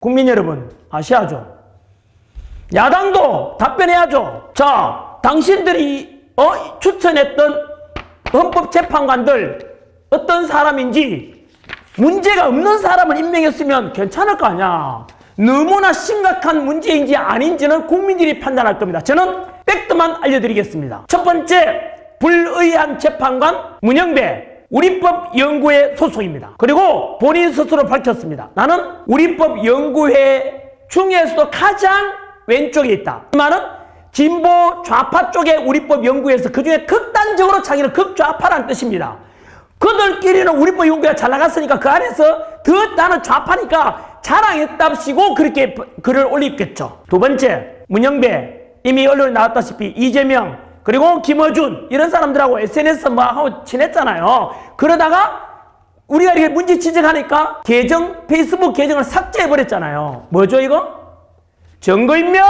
국민 여러분 아셔야죠. 야당도 답변해야죠. 자, 당신들이 어, 추천했던 헌법재판관들 어떤 사람인지 문제가 없는 사람을 임명했으면 괜찮을 거 아니야. 너무나 심각한 문제인지 아닌지는 국민들이 판단할 겁니다. 저는 팩트만 알려드리겠습니다. 첫 번째, 불의한 재판관 문영배 우리법 연구회 소속입니다. 그리고 본인 스스로 밝혔습니다. 나는 우리법 연구회 중에서도 가장 왼쪽에 있다. 이 말은 진보 좌파 쪽의 우리법 연구에서 그 중에 극단적으로 자기는 극좌파라는 뜻입니다. 그들끼리는 우리법 연구가 잘 나갔으니까 그 안에서 더 나는 좌파니까 자랑했답시고 그렇게 글을 올렸겠죠. 두 번째, 문영배 이미 언론에 나왔다시피 이재명 그리고 김어준 이런 사람들하고 SNS 뭐 하고 친했잖아요. 그러다가 우리가 이렇게 문제 지적하니까 계정 페이스북 계정을 삭제해 버렸잖아요. 뭐죠 이거? 증거인멸.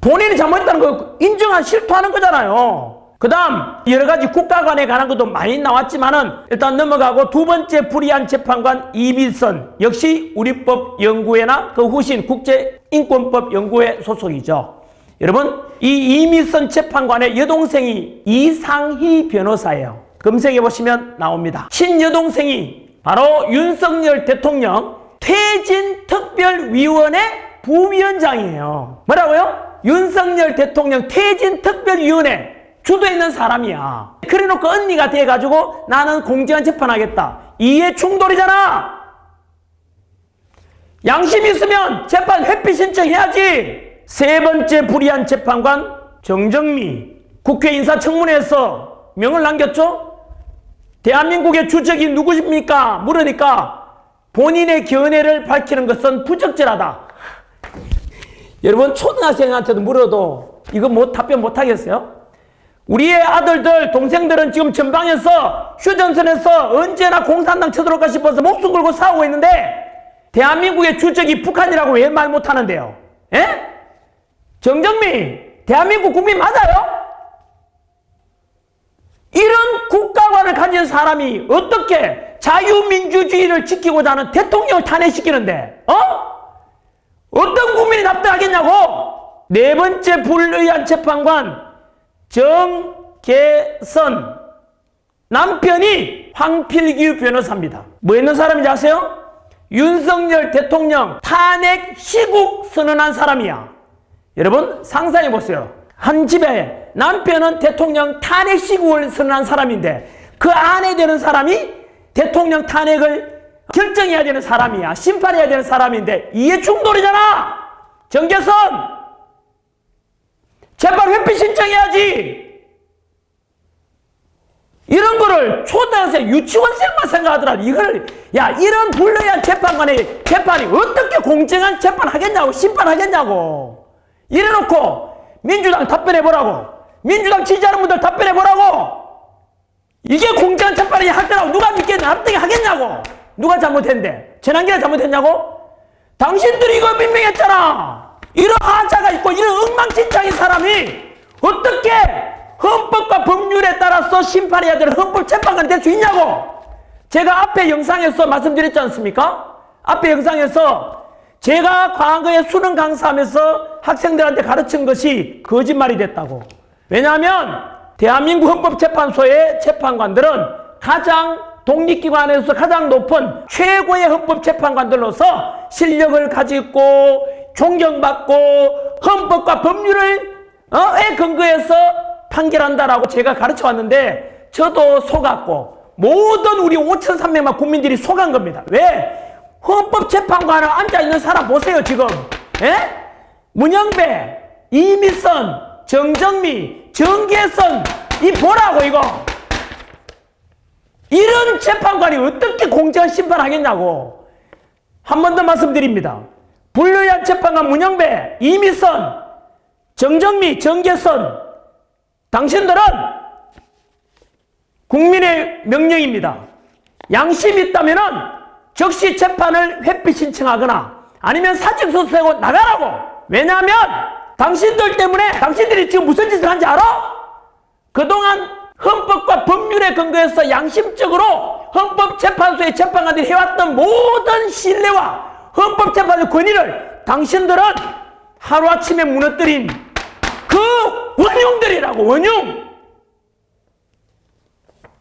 본인이 잘못했다는 거 인정한 실토하는 거잖아요. 그 다음 여러 가지 국가 간에 관한 것도 많이 나왔지만은 일단 넘어가고 두 번째 불의한 재판관 이민선 역시 우리법 연구회나 그 후신 국제인권법 연구회 소속이죠. 여러분 이 이민선 재판관의 여동생이 이상희 변호사예요. 검색해 보시면 나옵니다. 친여동생이 바로 윤석열 대통령 퇴진 특별위원회 부위원장이에요. 뭐라고요? 윤석열 대통령 퇴진 특별위원회 주도에 있는 사람이야. 그래 놓고 언니가 돼가지고 나는 공정한 재판하겠다. 이해 충돌이잖아. 양심 있으면 재판 회피 신청해야지. 세 번째 불의한 재판관 정정미 국회 인사청문회에서 명을 남겼죠? 대한민국의 주적이 누구십니까? 물으니까 본인의 견해를 밝히는 것은 부적절하다. 여러분 초등학생한테도 물어도 이거 뭐 답변 못 하겠어요? 우리의 아들들 동생들은 지금 전방에서 휴전선에서 언제나 공산당 쳐들어올까 싶어서 목숨 걸고 싸우고 있는데 대한민국의 주적이 북한이라고 왜 말 못하는데요? 예? 정정미 대한민국 국민 맞아요? 이런 국가관을 가진 사람이 어떻게 자유민주주의를 지키고자 하는 대통령을 탄핵시키는데 어? 어떤 국민이 납득하겠냐고 네 번째 불의한 재판관 정계선 남편이 황필규 변호사입니다 뭐 했는 사람인지 아세요? 윤석열 대통령 탄핵 시국 선언한 사람이야 여러분 상상해 보세요 한 집에 남편은 대통령 탄핵 시국을 선언한 사람인데 그 아내 되는 사람이 대통령 탄핵을 결정해야 되는 사람이야. 심판해야 되는 사람인데 이해 충돌이잖아. 정계선 재판 회피 신청해야지. 이런 거를 초등학생 유치원생만 생각하더라도 이걸 야 이런 불리한 재판관의 재판이 어떻게 공정한 재판 하겠냐고 심판하겠냐고 이래놓고 민주당 답변해 보라고. 민주당 지지하는 분들 답변해 보라고. 이게 재판이 할 거라고 누가 믿겠냐? 납득 하겠냐고. 누가 잘못했는데? 재난기가 잘못했냐고? 당신들이 이거 민명했잖아. 이런 하자가 있고 이런 엉망진창인 사람이 어떻게 헌법과 법률에 따라서 심판해야 되는 헌법재판관이 될 수 있냐고. 제가 앞에 영상에서 말씀드렸지 않습니까? 앞에 영상에서 제가 과거에 수능 강사하면서 학생들한테 가르친 것이 거짓말이 됐다고 왜냐하면 대한민국 헌법재판소의 재판관들은 가장 독립기관에서 가장 높은 최고의 헌법재판관들로서 실력을 가지고 존경받고 헌법과 법률을 어, 에 근거해서 판결한다라고 제가 가르쳐 왔는데 저도 속았고 모든 우리 5,300만 국민들이 속은 겁니다. 왜? 헌법재판관을 앉아있는 사람 보세요 지금. 예? 문영배, 이미선, 정정미, 정계선 이 보라고 이거. 이런 재판관이 어떻게 공정한 심판하겠냐고. 한 번 더 말씀드립니다. 불리한 재판관 문영배, 이미선, 정정미, 정계선 당신들은 국민의 명령입니다. 양심이 있다면은 즉시 재판을 회피 신청하거나 아니면 사직서 쓰고 나가라고. 왜냐하면 당신들 때문에 당신들이 지금 무슨 짓을 한지 알아? 그동안 헌법과 법률에 근거해서 양심적으로 헌법재판소의 재판관들이 해왔던 모든 신뢰와 헌법재판소 권위를 당신들은 하루아침에 무너뜨린 그 원흉들이라고 원흉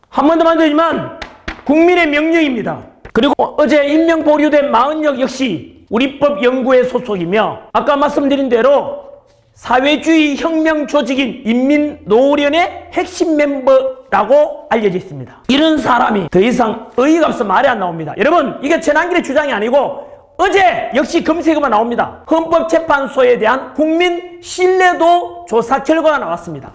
한 번도 만들지만 국민의 명령입니다. 그리고 어제 임명 보류된 마은역 역시 우리법 연구회 소속이며 아까 말씀드린 대로 사회주의 혁명 조직인 인민노련의 핵심 멤버라고 알려져 있습니다. 이런 사람이 더 이상 의의가 없어 말이 안 나옵니다. 여러분 이게 전한길의 주장이 아니고 어제 역시 검색어만 나옵니다. 헌법재판소에 대한 국민 신뢰도 조사 결과가 나왔습니다.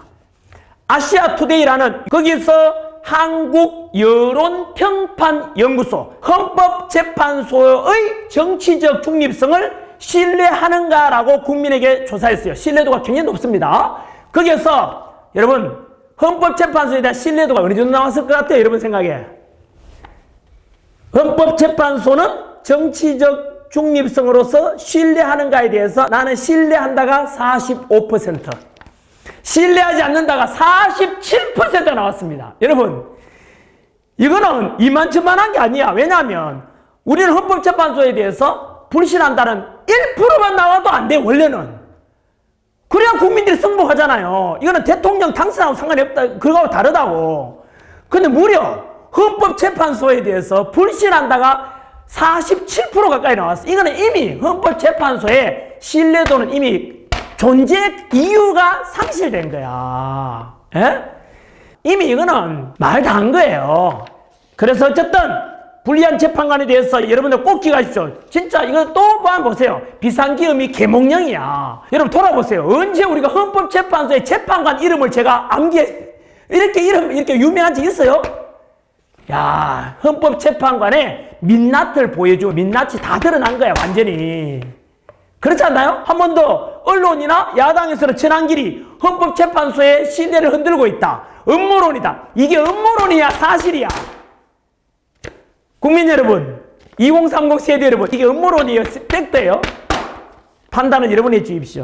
아시아 투데이라는 거기서 한국 여론 평판 연구소 헌법재판소의 정치적 중립성을 신뢰하는가라고 국민에게 조사했어요. 신뢰도가 굉장히 높습니다. 거기에서 여러분 헌법재판소에 대한 신뢰도가 어느 정도 나왔을 것 같아요. 여러분 생각에 헌법재판소는 정치적 중립성으로서 신뢰하는가에 대해서 나는 신뢰한다가 45% 신뢰하지 않는다가 47%가 나왔습니다. 여러분, 이거는 이만저만한 게 아니야. 왜냐하면 우리는 헌법재판소에 대해서 불신한다는 1%만 나와도 안 돼, 원래는. 그래야 국민들이 승복하잖아요. 이거는 대통령 당선하고 상관이 없다. 그거하고 다르다고. 근데 무려 헌법재판소에 대해서 불신한다가 47% 가까이 나왔어. 이거는 이미 헌법재판소의 신뢰도는 이미 존재 이유가 상실된 거야. 예? 이미 이거는 말 다 한 거예요. 그래서 어쨌든 불리한 재판관에 대해서 여러분들 꼭 기억하십시오. 진짜 이거 또 보세요. 비상기음이 개몽령이야. 여러분 돌아보세요. 언제 우리가 헌법재판소의 재판관 이름을 제가 암기해 이렇게 이름 이렇게 유명한 적 있어요? 야 헌법재판관의 민낯을 보여주고 민낯이 다 드러난 거야 완전히. 그렇지 않나요? 한번더 언론이나 야당에서는 전한길이 헌법재판소의 신뢰를 흔들고 있다. 음모론이다. 이게 음모론이야 사실이야. 국민 여러분, 2030 세대 여러분, 이게 음모론이에요? 팩트예요? 판단은 여러분이 해주십시오.